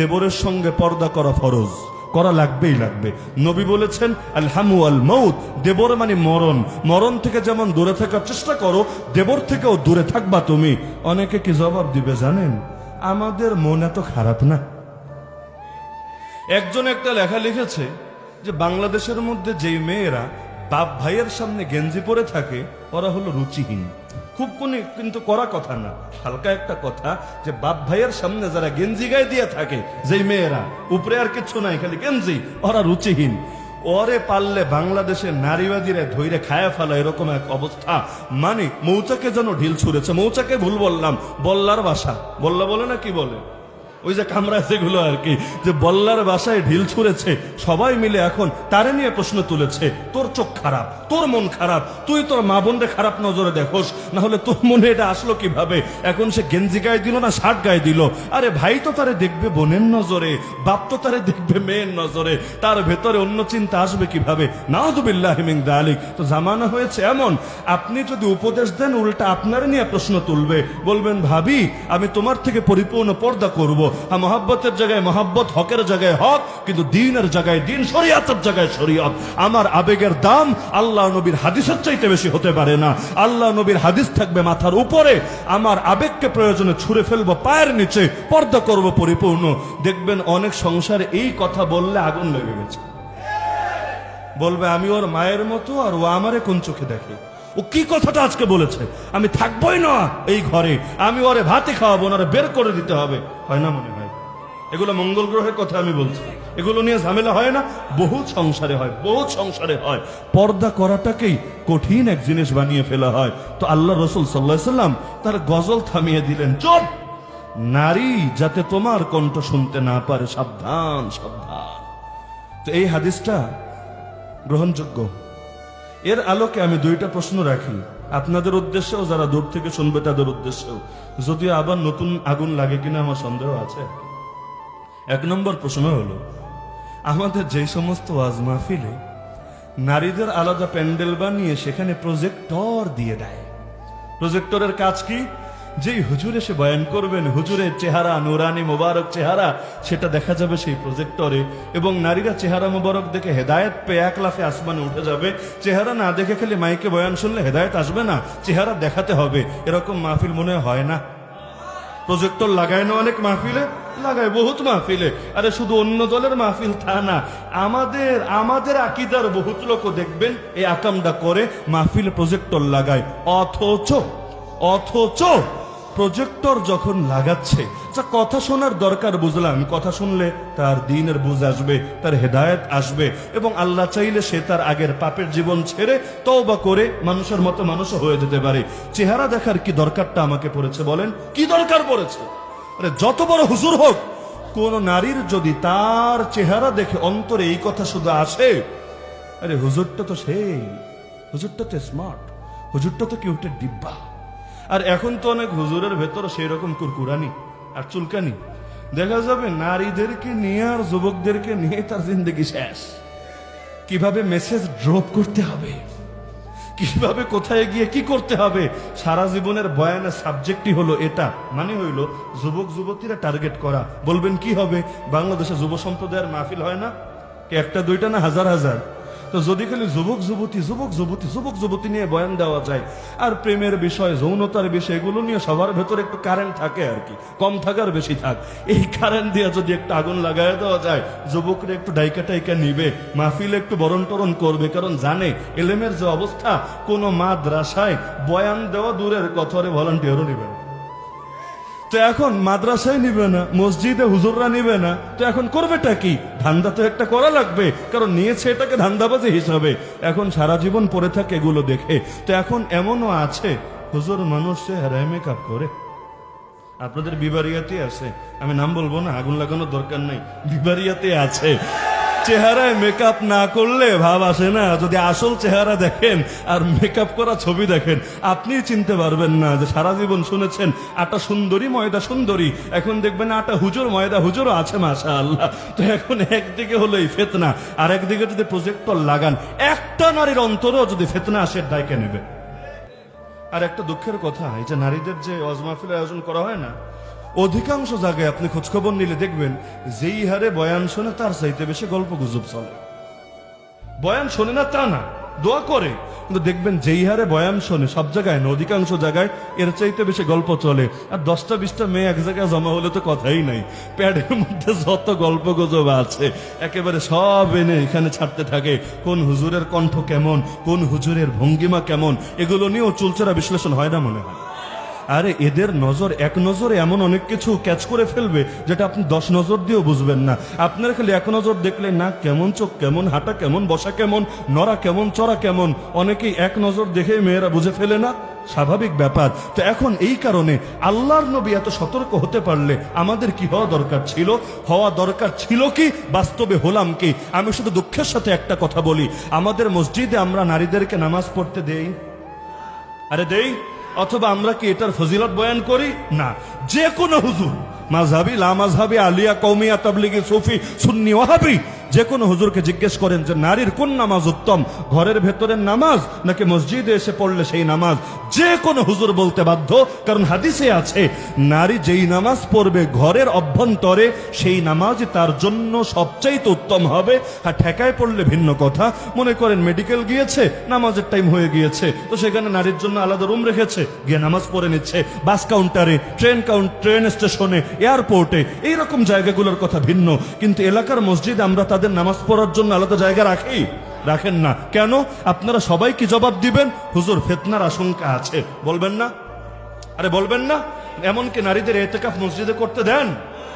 দেবরের সঙ্গে পর্দা করা ফরজ। করা লাগবেই লাগবে। নবী বলেছেন, আলহামু আল মৌত দেবর মানে মরণ। মরণ থেকে যেমন দূরে থাকার চেষ্টা করো, দেবর থেকেও দূরে থাকবা তুমি। অনেকে কি জবাব দিবে জানেন? আমাদের মন এত খারাপ না। একজন একটা লেখা লিখেছে যে, বাংলাদেশের মধ্যে যেই মেয়েরা বাপ ভাইয়ের সামনে গেঞ্জি পরে থাকে, ওরা হলো রুচিহীন। খুব কোন কিন্তু করা কথা না। হালকা একটা কথা যে বাপ ভাইয়ের সামনে যারা গেঞ্জি গায়ে দিয়ে থাকে, যেই মেয়েরা, উপরে আর কিছু নাই, খালি গেঞ্জি, ওরা রুচিহীন। ওরে পারলে বাংলাদেশের নারীবাদীরা ধৈরে খায়া ফেলা, এরকম এক অবস্থা। মানে মৌচাকে যেন ঢিল ছুঁড়েছে, মৌচাকে ভুল বললাম, বল্লার বাসা বল্লা বলে না কি বলে? ওই যে কামরা যেগুলো আর কি, যে বল্লার বাসায় ঢিল ছুঁড়েছে, সবাই মিলে এখন তারে নিয়ে প্রশ্ন তুলেছে, তোর চোখ খারাপ, তোর মন খারাপ, তুই তোর মা বোনরে খারাপ নজরে দেখোস না হলে তোর মনে এটা আসলো কীভাবে? এখন সে গেঞ্জি গায়ে দিল না, শার্ট গায়ে দিল? আরে ভাই তো তারে দেখবে বোনের নজরে, বাপ তো তারে দেখবে মেয়ের নজরে, তার ভেতরে অন্য চিন্তা আসবে কীভাবে? নাউদুবিল্লাহ দালিক। তো জামানা হয়েছে এমন, আপনি যদি উপদেশ দেন, উল্টা আপনার নিয়ে প্রশ্ন তুলবে। বলবেন, ভাবি, আমি তোমার থেকে পরিপূর্ণ পর্দা করব। মহাব্বতের জায়গায় মহাব্বত, হকের জায়গায় হক, কিন্তু দিনের জায়গায় দিন, শরিয়াতের জায়গায় শরিয়ত। আমার আবেগের দাম আল্লাহ নবীর হাদিসের চাইতে বেশি হতে পারে না। আল্লাহ নবীর হাদিস থাকবে মাথার উপরে। আমার আবেগকে প্রয়োজনে ছুঁড়ে ফেলব পায়ের নিচে, পর্দা করব পরিপূর্ণ। দেখবেন অনেক সংসারে এই কথা বললে আগুন লেগে গেছে। বলবে, আমি ওর মায়ের মতো আর ও আমারে কোন চোখে দেখে? ও কি কথাটা আজকে বলেছে? আমি থাকবোই না এই ঘরে। আমি ওরে ভাতে খাওয়াবো ওরে বের করে দিতে হবে। হয় না মনে হয়? এগুলো মঙ্গল গ্রহের কথা আমি বলছি। এগুলো নিয়ে ঝামেলা হয় না? বহু সংসারে হয়, বহু সংসারে হয়। পর্দা করাটাকেই কঠিন এক জিনিস বানিয়ে ফেলা হয়। তো আল্লাহ রসুল সাল্লাহ সাল্লাম তার গজল থামিয়ে দিলেন, চুপ! নারী যাতে তোমার কণ্ঠ শুনতে না পারে, সাবধান সাবধান। তো এই হাদিসটা গ্রহণযোগ্য? এর আলোকে আমি দুইটা প্রশ্ন রাখি। আপনাদের উদ্দেশ্যেও যারা দূর থেকে শুনবে তাদের উদ্দেশ্যেও। যদিও আবার নতুন আগুন লাগে কিনা আমার সন্দেহ আছে। এক নম্বর প্রশ্ন হলো, আমাদের যে সমস্ত ওয়াজ মাহফিলে নারীদের আলাদা প্যান্ডেল বানিয়ে সেখানে প্রজেক্টর দিয়ে দেয়। প্রজেক্টরের কাজ কি? যেই হুজুর এসে বয়ান করবেন, হুজুরের চেহারা, নুরানি মোবারক চেহারা, সেটা দেখা যাবে সেই প্রজেক্টরে এবং নারীরা চেহারা মোবারক দেখে হেদায়েত পেয়ে এক লাফে আসমানে উঠে যাবে। চেহারা না দেখে খেলে মাইকে বয়ান শুনলে হেদায়েত আসবে না, চেহারা দেখাতে হবে। এরকম মাহফিল মনে হয় না। প্রজেক্টর লাগায় না অনেক মাহফিলে? লাগায় বহুত মাহফিলে। আরে শুধু অন্য দলের মাহফিল তা না। আমাদের আমাদের আকিদার বহুত লোক দেখবেন, এই আকামটা করে মাহফিল প্রজেক্টর লাগায়। অথচ অথচ প্রজেক্টর যখন লাগাচ্ছে আচ্ছা কথা শোনার দরকার বুঝলাম, কথা শুনলে তার দিনের বুঝ আসবে, তার হেদায়েত আসবে, এবং আল্লাহ চাইলে সে তার আগের পাপের জীবন ছেড়ে তওবা করে মানুষের মতো মানুষও হয়ে যেতে পারে। চেহারা দেখার কি দরকারটা আমাকে পড়েছে বলেন? কি দরকার পড়েছে? আরে, যত বড় হুজুর হোক, কোন নারীর যদি তার চেহারা দেখে অন্তরে এই কথা শুধু আসে, আরে, হুজুরটা তো সেই, হুজুরটা তো স্মার্ট হুজুরটা তো কিউটের ডিব্বা। আর এখন তো অনেক হুজুরের ভেতর সেই রকম কুরকুরানি আর চুলকানি। দেখা যাবে নারীদেরকে নিয়ে আর যুবকদেরকে নিয়ে তার জিন্দগি শেষ। কীভাবে মেসেজ ড্রপ করতে হবে? কীভাবে কোথায় গিয়ে কি করতে হবে? সারা জীবনের বয়ানের সাবজেক্টই হলো এটা। মানে হইল যুবক, যুবতীরা টার্গেট করা। বলবেন কি হবে? বাংলাদেশে যুব সম্প্রদায়ের মাহফিল হয় না? একটা, দুইটা না হাজার হাজার? তো যদি খালি যুবক যুবতী যুবক যুবতী যুবক যুবতী নিয়ে বয়ান দেওয়া যায়, আর প্রেমের বিষয়, যৌনতার বিষয়, এগুলো নিয়ে সবার ভেতরে একটু কারেন্ট থাকে আর কি, কম থাকার বেশি থাক। এই কারেন্ট দিয়ে যদি একটু আগুন লাগাই দেওয়া যায়, যুবকরা একটু ডাইকা টাইকা নিবে, মাহফিলে একটু বরণ টরণ করবে, কারণ জানে, এলেমের যে অবস্থা, কোনো মাদ্রাসায় বয়ান দেওয়া দূরের কথরে ভলান্টিয়ারও নিবে না। তো এখন মাদ্রাসায় নিবে না, মসজিদে হুজুররা নিবে না, তো এখন করবেটা কি? ধান্দা তো একটা করা লাগবে, কারণ নিয়েছে এটাকে ধান্দাবাজি হিসাবে। এখন সারা জীবন পড়ে থাকে এগুলো দেখে। তো এখন এমনও আছে, হুজুর মানুষ সে হেরায় মেকআপ করে। আপনাদের বিবারিয়াতে আছে। আমি নাম বলব না, আগুন লাগানোর দরকার নাই। বিবারিয়াতে আছে। চেহারায় মেকআপ না করলে ভাব আসে না। যদি আসল চেহারা দেখেন আর মেকআপ করা ছবি দেখেন, আপনি চিনতে পারবেন না যে সারা জীবন শুনেছেন, আটা সুন্দরী, ময়দা সুন্দরী। এখন দেখবেন আটা হুজুর, ময়দা হুজুরও আছে মাশা আল্লাহ তো এখন একদিকে হলো এই ফেতনা, আর একদিকে যদি প্রজেক্টর লাগান, একটা নারীর অন্তরেও যদি ফেতনা আসে, ডাইকে নেবে। আর একটা দুঃখের কথা, এই যে নারীদের যে অজমাফিল আয়োজন করা হয় না অধিকাংশ জায়গায় আপনি খোঁজখবর নিলে দেখবেন যেই হারে বয়ান শোনে তার চাইতে বেশি গল্প গুজব চলে। বয়ান শোনে না তা না, দোয়া করে। কিন্তু দেখবেন যেই হারে বয়ান শোনে সব জায়গায় না, অধিকাংশ জায়গায় এর চাইতে বেশি গল্প চলে। আর দশটা বিশটা মেয়ে এক জায়গায় জমা হলে তো কথাই নাই। প্যাডের মধ্যে যত গল্প গুজব আছে, একেবারে সব এনে এখানে ছাড়তে থাকে। কোন হুজুরের কণ্ঠ কেমন, কোন হুজুরের ভঙ্গিমা কেমন, এগুলো নিয়েও চুলচেরা বিশ্লেষণ হয় না মনে হয়। আরে এদের নজর, এক নজরে এমন অনেক কিছু ক্যাচ করে ফেলবে যেটা আপনি দশ নজর দিয়েও বুঝবেন না। আপনার খালি এক নজর দেখলে, না, কেমন চোখ, কেমন হাঁটা, কেমন বসা, কেমন নড়া, কেমন চড়া, কেমন? অনেকেই এক নজর দেখে মেয়েরা বুঝে ফেলে না। স্বাভাবিক ব্যাপার। তো এখন এই কারণে আল্লাহর নবী এত সতর্ক হতে পারলে আমাদের কি হওয়া দরকার ছিল? হওয়া দরকার ছিল কি? বাস্তবে হলাম কি? আমি শুধু দুঃখের সাথে একটা কথা বলি। আমাদের মসজিদে আমরা নারীদেরকে নামাজ পড়তে দেই? আরে দেই? অথবা আমরা কি এটার ফজিলত বয়ান করি? না। যে কোনো হুজুর মাঝহাবি লামাজহাবি আলিয়া কৌমিয়া তাবলিগি, সুফি, সুন্নি, ওয়াহাবি যে কোনো হুজুরকে জিজ্ঞেস করেন যে, নারীর কোন নামাজ উত্তম? ঘরের ভেতরের নামাজ নাকি মসজিদে এসে পড়লে সেই নামাজ? যে কোনো হুজুর বলতে বাধ্য, কারণ হাদিসে আছে, নারী যেই নামাজ পড়বে ঘরের অভ্যন্তরে, সেই নামাজ তার জন্য সবচাইতে উত্তম হবে। আর ঠেকায় পড়লে ভিন্ন কথা। মনে করেন মেডিকেল গিয়েছে, নামাজের টাইম হয়ে গিয়েছে, তো সেখানে নারীর জন্য আলাদা রুম রেখেছে, গিয়ে নামাজ পড়ে নিচ্ছে, বাস কাউন্টারে, ট্রেন কাউন্ট ট্রেন স্টেশনে, এয়ারপোর্টে, এইরকম জায়গাগুলোর কথা ভিন্ন। কিন্তু এলাকার মসজিদে আমরা নামাজ পড়ার জন্য আলাদা জায়গা রাখি? রাখেন না। কেন? আপনারা সবাই কি জবাব দিবেন? হুজুর, ফেতনার আশঙ্কা আছে। বলবেন না? আরে বলবেন না? এমনকি নারীদের এতেকাফ মসজিদে করতে দেন?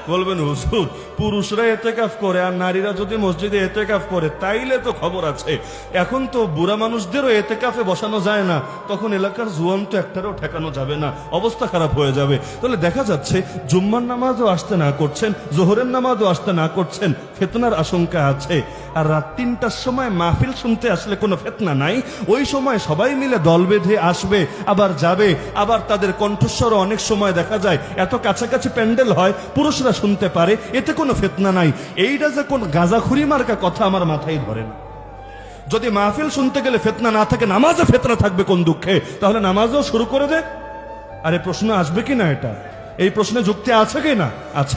বলবেন, হুজুর, পুরুষরা এতেকাফ করে আর নারীরা যদি মসজিদে এতেকাফ করে, তাইলে তো খবর আছে। এখন তো বুড়া মানুষদেরও এতেকাফে বসানো যায় না। তখন এলাকার জুয়ান তো একটারও ঠেকানো যাবে না। অবস্থা খারাপ হয়ে যাবে। তাহলে দেখা যাচ্ছে, জুম্মার নামাজও আসতে না করছেন, জোহরের নামাজও আসতে না করছেন, ফেতনার আশঙ্কা আছে। আর রাত তিনটার সময় মাহফিল শুনতে আসলে কোনো ফেতনা নাই। ওই সময় সবাই মিলে দল বেঁধে আসবে, আবার যাবে, আবার তাদের কণ্ঠস্বরও অনেক সময় দেখা যায়। এত কাছাকাছি প্যান্ডেল হয়, পুরুষরা শুনতে পারে, এতে কোনো ফেতনা নাই। এইটা যে কোন গাঁজাখুরি মার্কা কথা আমার মাথায় ধরে না। যদি মাহফিল শুনতে গেলে ফেতনা না থাকে, নামাজে ফেতনা থাকবে কোন দুঃখে? তাহলে নামাজও শুরু করে দে। আরে প্রশ্ন আসবে কি না এটা? এই প্রশ্নে যুক্তি আছে কি না আছে।